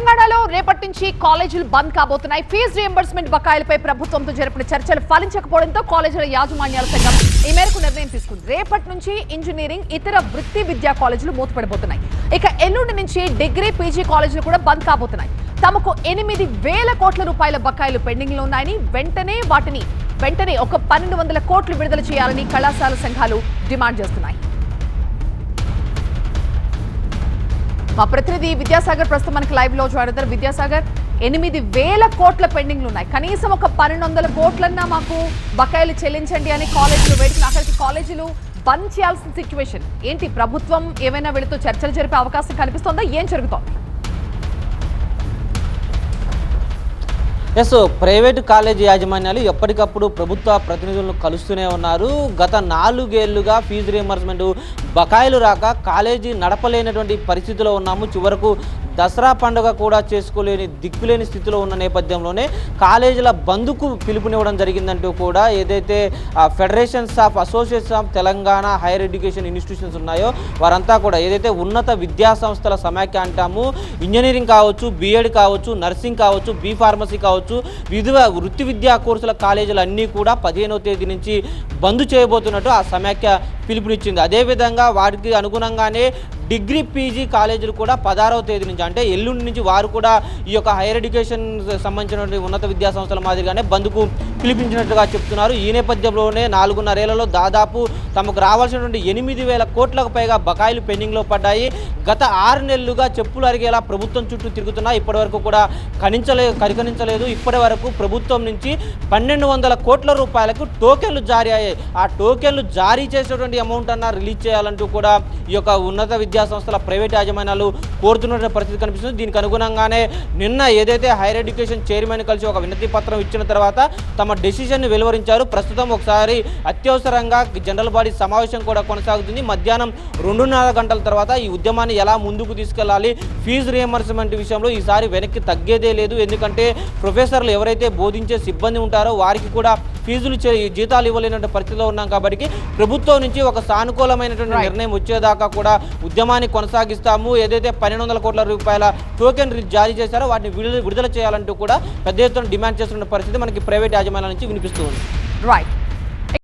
తెలంగాణలో రేపటి నుంచి కాలేజీలు బంద్ కాబోతున్నాయి. ఫీజు రియంబర్స్మెంట్ బకాయిలపై ప్రభుత్వంతో జరిపిన చర్చలు ఫలించకపోవడంతో కాలేజీల యాజమాన్యాల సంఘం ఈ మేరకు నిర్ణయం తీసుకుంది. రేపటి నుంచి ఇంజనీరింగ్ ఇతర వృత్తి విద్యా కాలేజీలు మూతపడిపోతున్నాయి ఇక ఎల్లుండి నుంచి డిగ్రీ పీజీ కాలేజీలు కూడా బంద్ కాబోతున్నాయి. తమకు ఎనిమిది వేల కోట్ల రూపాయల బకాయిలు పెండింగ్లో ఉన్నాయని వెంటనే వాటిని వెంటనే ఒక పన్నెండు వందల కోట్లు విడుదల చేయాలని కళాశాల సంఘాలు డిమాండ్ చేస్తున్నాయి. మా ప్రతినిధి విద్యాసాగర్ ప్రస్తుతం మనకి లైవ్లో జాయిన్ అవుతారు విద్యాసాగర్ ఎనిమిది వేల కోట్ల పెండింగ్లు ఉన్నాయి. కనీసం ఒక పన్నెండు వందల కోట్లన్నా మాకు బకాయిలు చెల్లించండి అని కాలేజీలు వేడుకుని అక్కడికి కాలేజీలు బంద్ చేయాల్సిన సిచ్యువేషన్ ఏంటి ప్రభుత్వం ఏమైనా వీళ్ళతో చర్చలు జరిపే అవకాశం కనిపిస్తోందా? ఏం జరుగుతోంది? ఎస్ ప్రైవేటు కాలేజీ యాజమాన్యాలు ఎప్పటికప్పుడు ప్రభుత్వ ప్రతినిధులను కలుస్తూనే ఉన్నారు. గత నాలుగేళ్ళుగా ఫీజు రియంబర్స్మెంట్ బకాయిలు రాక కాలేజీ నడపలేనటువంటి పరిస్థితిలో ఉన్నాము. చివరకు దసరా పండుగ కూడా చేసుకోలేని దిక్కులేని స్థితిలో ఉన్న నేపథ్యంలోనే కాలేజీల బంధుకు పిలుపునివ్వడం జరిగిందంటూ కూడా ఏదైతే ఆ, federations of association of Telangana higher education institutions ఉన్నాయో వారంతా కూడా ఏదైతే ఉన్నత విద్యా సంస్థల సమాఖ్య అంటాము ఇంజనీరింగ్ కావచ్చు బీఎడ్ కావచ్చు నర్సింగ్ కావచ్చు బీ ఫార్మసీ కావచ్చు వివిధ వృత్తి విద్యా కోర్సుల కాలేజీలు అన్నీ కూడా పదిహేనవ తేదీ నుంచి బంద్ చేయబోతున్నట్టు ఆ సమాఖ్య పిలుపునిచ్చింది. అదేవిధంగా వారికి అనుగుణంగానే డిగ్రీ పీజీ కాలేజీలు కూడా పదహారవ తేదీ నుంచి అంటే ఎల్లుండి నుంచి వారు కూడా ఈ యొక్క హైయర్ ఎడ్యుకేషన్ సంబంధించినటువంటి ఉన్నత విద్యా సంస్థల మాదిరిగానే బంద్కు పిలిపించినట్టుగా చెప్తున్నారు. ఈ నేపథ్యంలోనే నాలుగున్నరేళ్ళలో దాదాపు తమకు రావాల్సినటువంటి ఎనిమిది వేల కోట్లకు పైగా బకాయిలు పెండింగ్లో పడ్డాయి. గత ఆరు నెలలుగా చెప్పులు అరిగేలా ప్రభుత్వం చుట్టూ తిరుగుతున్నా ఇప్పటివరకు కూడా కనించలే కరికనించలేదు ఇప్పటి వరకు ప్రభుత్వం నుంచి పన్నెండు వందల కోట్ల రూపాయలకు టోకెన్లు జారీ అయ్యాయి. ఆ టోకెన్లు జారీ చేసేటువంటి అమౌంట్ అన్నా రిలీజ్ చేయాలంటూ కూడా ఈ యొక్క ఉన్నత విద్యా సంస్థల ప్రైవేట్ యాజమాన్యాలు కోరుతున్న పరిస్థితి కనిపిస్తుంది. దీనికి అనుగుణంగానే నిన్న ఏదైతే హైయర్ ఎడ్యుకేషన్ చైర్మన్ కలిసి ఒక వినతి పత్రం ఇచ్చిన తర్వాత తమ డెసిషన్ వెలువరించారు. ప్రస్తుతం ఒకసారి అత్యవసరంగా జనరల్ బాడీ సమావేశం కూడా కొనసాగుతుంది. మధ్యాహ్నం రెండున్నర గంటల తర్వాత ఈ ఉద్యమాన్ని ఎలా ముందుకు తీసుకెళ్ళాలి ఫీజు రియంబర్స్మెంట్ విషయంలో ఈసారి వెనక్కి తగ్గేదే లేదు. ఎందుకంటే ప్రొఫెసర్లు ఎవరైతే బోధించే సిబ్బంది ఉంటారో వారికి కూడా ఫీజులు జీతాలు ఇవ్వలేనటువంటి పరిస్థితిలో ఉన్నాం కాబట్టి ప్రభుత్వం నుంచి ఒక సానుకూలమైనటువంటి. నిర్ణయం వచ్చేదాకా కూడా ఉద్యమాన్ని కొనసాగిస్తాము. ఏదైతే పన్నెండు వందల కోట్ల రూపాయల టోకెన్ జారీ చేశారో వాటిని విడుదల విడుదల చేయాలంటూ కూడా పెద్ద ఎత్తున డిమాండ్ చేస్తున్న పరిస్థితి మనకి ప్రైవేట్ యాజమాన్యాల నుంచి వినిపిస్తూ ఉంది. రైట్